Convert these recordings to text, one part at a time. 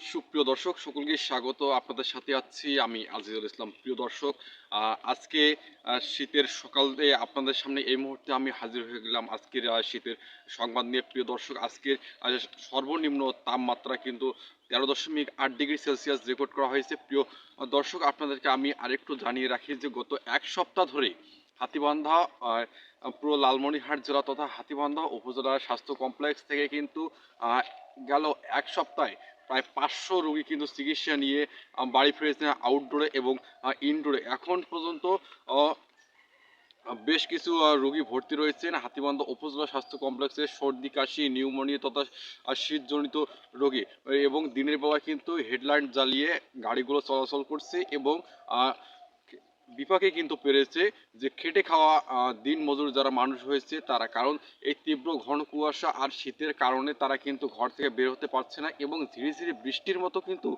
সুপ্রিয় দর্শক, সকলকে স্বাগত। আপনাদের সাথে আছি আমি আজিজুল ইসলাম। প্রিয় দর্শক আজকে শীতের সকালে আপনাদের সামনে এই মুহূর্তে আমি হাজির হয়ে গেলাম আজকের শীতের সংবাদ নিয়ে। প্রিয় দর্শক, আজকের সর্বনিম্ন তাপমাত্রা কিন্তু তেরো দশমিক আট ডিগ্রি সেলসিয়াস রেকর্ড করা হয়েছে। প্রিয় দর্শক, আপনাদেরকে আমি আরেকটু জানিয়ে রাখি যে গত এক সপ্তাহ ধরে হাতিবান্ধা পুরো লালমনিরহাট জেলা তথা হাতিবান্ধা উপজেলার স্বাস্থ্য কমপ্লেক্স থেকে কিন্তু গেল এক সপ্তাহে প্রায় পাঁচশো রোগী কিন্তু চিকিৎসা নিয়ে বাড়ি ফিরেছেন আউটডোরে এবং ইনডোরে এখন পর্যন্ত বেশ কিছু রোগী ভর্তি রয়েছেন। হাতিবান্ধা উপজেলা স্বাস্থ্য কমপ্লেক্সে সর্দি, কাশি, নিউমোনিয়া তথা শীতজনিত রোগী। এবং দিনের বেলা কিন্তু হেডলাইট জ্বালিয়ে গাড়িগুলো চলাচল করছে এবং বিপাকে কিন্তু পেরেছে যে খেটে খাওয়া দিন মজুর যারা মানুষ হয়েছে তারা। কারণ এই তীব্র ঘন কুয়াশা আর শীতের কারণে তারা কিন্তু ঘর থেকে বের হতে পারছে না এবং ধীরে ধীরে বৃষ্টির মতো কিন্তু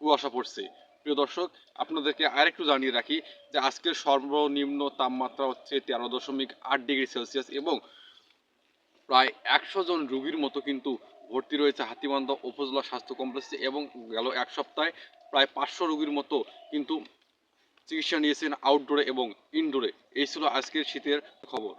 কুয়াশা পড়ছে। প্রিয় দর্শক, আপনাদেরকে আরেকটু জানিয়ে রাখি যে আজকের সর্বনিম্ন তাপমাত্রা হচ্ছে তেরো দশমিক আট ডিগ্রি সেলসিয়াস এবং প্রায় একশো জন রুগীর মতো কিন্তু ভর্তি রয়েছে হাতিবান্ধা উপজেলা স্বাস্থ্য কমপ্লেক্সে এবং গেল এক সপ্তাহে প্রায় পাঁচশো রুগীর মতো কিন্তু চিকিৎসা নিয়েছেন আউটডোরে এবং ইনডোরে এই ছিল আজকের শীতের খবর।